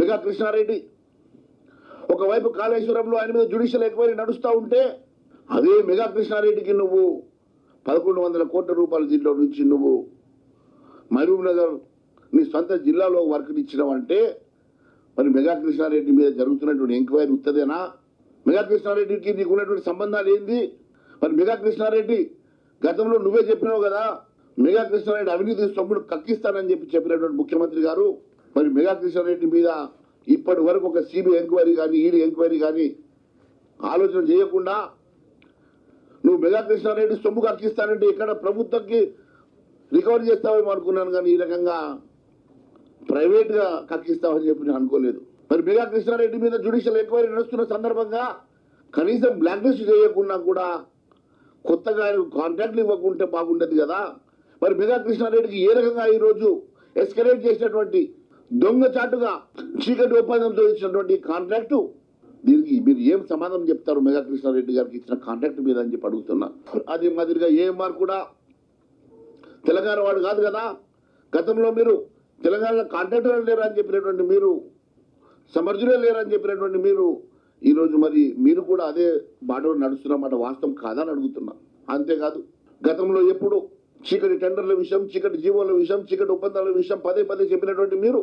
Mega Krishna Reddy. ఒకవైపు కాళేశ్వరంలో ఆయన మీద జ్యుడిషియల్ ఎంక్వైరీ నడుస్తూ ఉంటే అదే మెగా కృష్ణారెడ్డికి నువ్వు పదకొండు వందల కోట్ల రూపాయల దీంట్లో నుంచి నువ్వు మహబూబ్ నగర్ నీ సొంత జిల్లాలో వర్క్ ఇచ్చినావంటే మరి మెగా కృష్ణారెడ్డి మీద జరుగుతున్నటువంటి ఎంక్వైరీ ఉత్తదేనా? మెగా కృష్ణారెడ్డికి నీకు ఉన్నటువంటి సంబంధాలు ఏంది? మరి మెగా కృష్ణారెడ్డి గతంలో నువ్వే చెప్పినావు కదా మెగా కృష్ణారెడ్డి అవినీతి సొమ్ములు కక్కిస్తానని చెప్పి చెప్పినటువంటి ముఖ్యమంత్రి గారు మరి మెగా రెడ్డి మీద ఇప్పటి వరకు ఒక సిబిఐ ఎంక్వైరీ కానీ ఈడీ ఎంక్వైరీ కానీ ఆలోచన చేయకుండా నువ్వు మెగా కృష్ణారెడ్డి సొమ్ము కక్కిస్తానంటే ఇక్కడ ప్రభుత్వంకి రికవరీ చేస్తావేమో అనుకున్నాను కానీ ఈ రకంగా ప్రైవేట్గా కక్కిస్తావని చెప్పి నేను అనుకోలేదు. మరి మెగా కృష్ణారెడ్డి మీద జ్యుడిషియల్ ఎంక్వైరీ నడుస్తున్న సందర్భంగా కనీసం బ్లాక్ లిస్ట్ చేయకుండా కూడా కొత్తగా కాంట్రాక్ట్లు ఇవ్వకుంటే బాగుండదు కదా. మరి మెగా కృష్ణారెడ్డికి ఏ రకంగా ఈరోజు ఎస్కరేట్ ఎస్కలేట్ చేసినటువంటి దొంగచాటుగా చీకటి ఒప్పందంతో ఇచ్చినటువంటి కాంట్రాక్టు దీనికి మీరు ఏం సమాధానం చెప్తారు మెగా కృష్ణారెడ్డి గారికి ఇచ్చిన కాంట్రాక్ట్ మీద అని చెప్పి అడుగుతున్నా. అదే మాదిరిగా ఏఎంఆర్ కూడా తెలంగాణ వాడు కాదు కదా. గతంలో మీరు తెలంగాణలో కాంట్రాక్టర్ లేరు అని చెప్పినటువంటి మీరు సమర్థులే లేరు అని చెప్పినటువంటి మీరు ఈరోజు మరి మీరు కూడా అదే బాటలో నడుస్తున్నమాట వాస్తవం కాదని అడుగుతున్నా. అంతేకాదు గతంలో ఎప్పుడు చీకటి టెండర్ల విషయం చీకటి జీవోల విషయం చీకటి ఒప్పందాల విషయం పదే పదే చెప్పినటువంటి మీరు.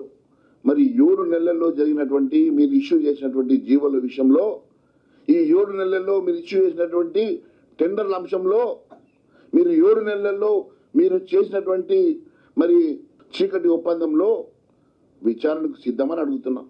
మరి ఏడు నెలల్లో జరిగినటువంటి మీరు ఇష్యూ చేసినటువంటి జీవోల విషయంలో ఈ ఏడు నెలల్లో మీరు ఇష్యూ చేసినటువంటి టెండర్ల అంశంలో మీరు ఏడు నెలల్లో మీరు చేసినటువంటి మరి చీకటి ఒప్పందంలో విచారణకు సిద్ధమని అడుగుతున్నాం.